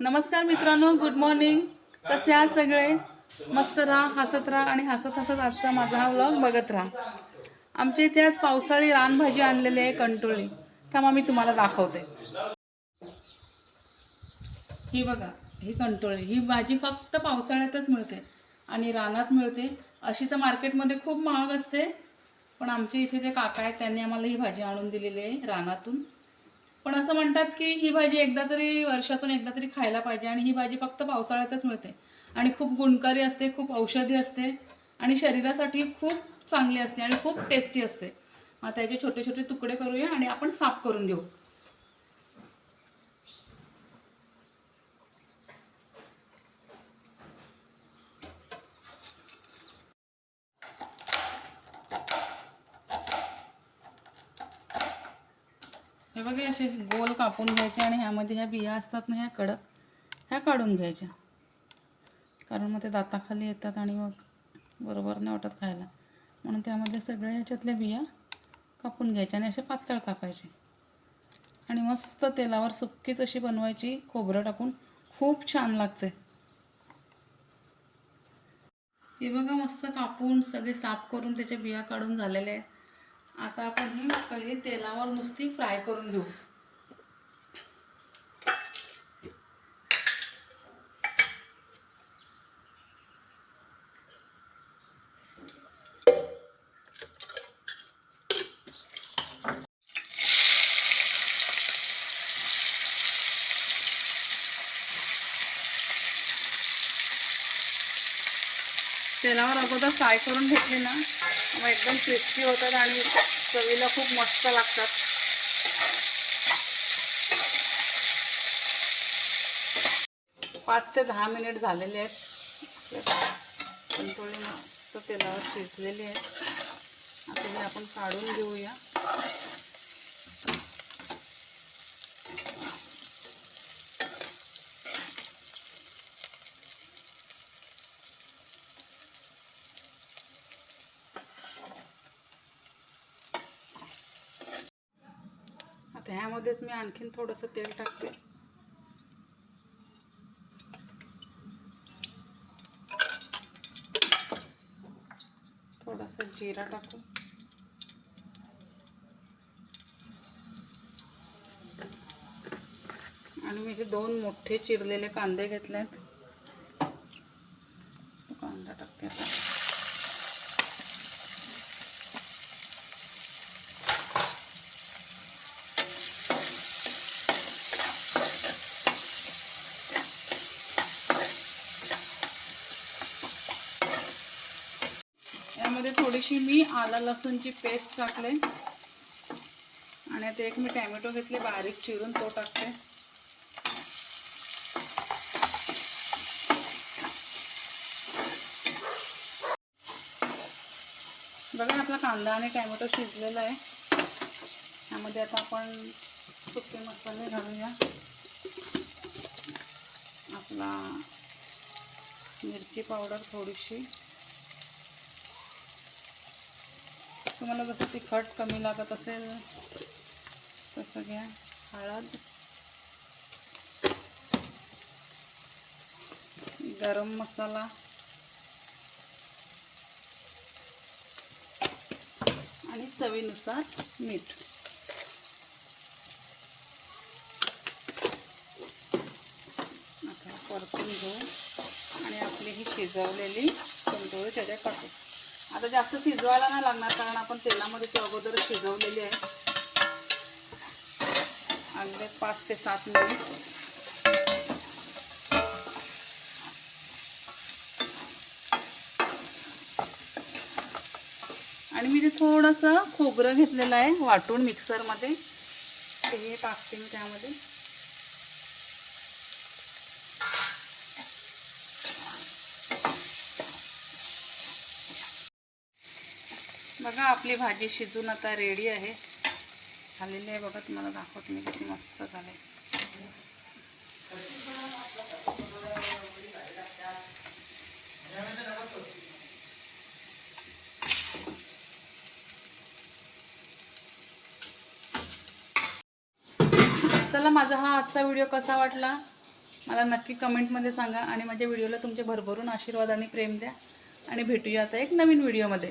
नमस्कार मित्रांनो good morning कसे आहात सगळे? मस्त राहा हसत राहा आणि हसत हसत आजचा माझा हा व्लॉग बघत राहा. आमच्या इथे आज पावसाळी रानभाजी आणलेली आहे कंटोळी. थांबा मी तुम्हाला दाखवते. ही बघा ही कंटोळी. ही भाजी फक्त पावसाळ्यातच मिळते आणि रानात मिळते. अशी तर मार्केटमध्ये खूप महाग असते. पण आमच्या इथे जे काका आहेत त्यांनी आम्हाला ही भाजी आणून दिलेली आहे रानातून. पण असं म्हणतात की ही भाजी एकदा तरी वर्षातून एकदा तरी खायला पाहिजे आणि ही भाजी फक्त पावसाळ्यातच मिळते. आणि खूप गुणकारी असते खूप औषधी असते आणि शरीरासाठी खूप चांगली असते आणि खूप टेस्टी असते. मग त्याचे छोटे छोटे तुकडे करूया आणि आपण साफ करून घेऊ. हे बघा असे गोल कापून घ्यायचे आणि ह्यामध्ये ह्या बिया असतात ना ह्या कडक ह्या काढून घ्यायच्या. कारण मग ते दाताखाली येतात आणि मग बरोबर नाही वाटत खायला. म्हणून त्यामध्ये सगळ्या ह्याच्यातल्या बिया कापून घ्यायच्या आणि असे पातळ कापायचे. आणि मस्त तेलावर सुक्कीच अशी बनवायची खोबरं टाकून. खूप छान लागते हे बघा मस्त कापून सगळे साफ करून त्याच्या बिया काढून झालेले आहेत. आता आपण ही पहिली तेलावर नुसती फ्राय करून घेऊ. तेलावर अगोदर फ्राय करून घेतली ना. मग एकदम क्रिस्पी होतात आणि चवीला खूप मस्त लागतात. पाच ते दहा मिनिट झालेले आहेत. कंटोळी मस्त तेलावर शिजलेली आहेत. आता हे आपण काढून घेऊया. आता ह्यामध्येच मी आणखीन थोडंसं तेल टाकते. थोडासा जिरा टाकू. आणि मी हे दोन मोठे चिरलेले कांदे घेतले आहेत कांदा टाकते आता यामध्ये थोडीशी मी आला लसूणची पेस्ट टाकले. आणि आता एक मी टॅमॅटो घेतले बारीक चिरून तो टाकते. बघा आपला कांदा आणि टॅमॅटो शिजलेला आहे. त्यामध्ये आता आपण सुके मसाले घालूया. आपला मिरची पावडर थोडीशी. तुम्हाला जसं तिखट कमी लागत असेल तसं घ्या. हळद. गरम मसाला. आणि चवीनुसार मीठ. आता परतून घेऊ. आणि आपली ही शिजवलेली तंदूळ त्याच्यात टाकू. आता जास्त शिजवायला नाही लागणार कारण आपण तेलामध्ये ते अगोदर शिजवलेली आहे. अगदी पाच ते सात मिनिट. आणि मी ते थोडंसं खोबरं घेतलेलं आहे वाटून मिक्सरमध्ये ते हे टाकते मी त्यामध्ये. बघा आपली भाजी शिजून आता रेडी आहे. झालेली आहे बघा तुम्हाला दाखवते मी किती मस्त झाले. चला माझा हा आजचा व्हिडिओ कसा वाटला? मला नक्की कमेंटमध्ये सांगा आणि माझ्या व्हिडिओला तुमचे भरभरून आशीर्वाद आणि प्रेम द्या. आणि भेटूया आता एक नवीन व्हिडिओमध्ये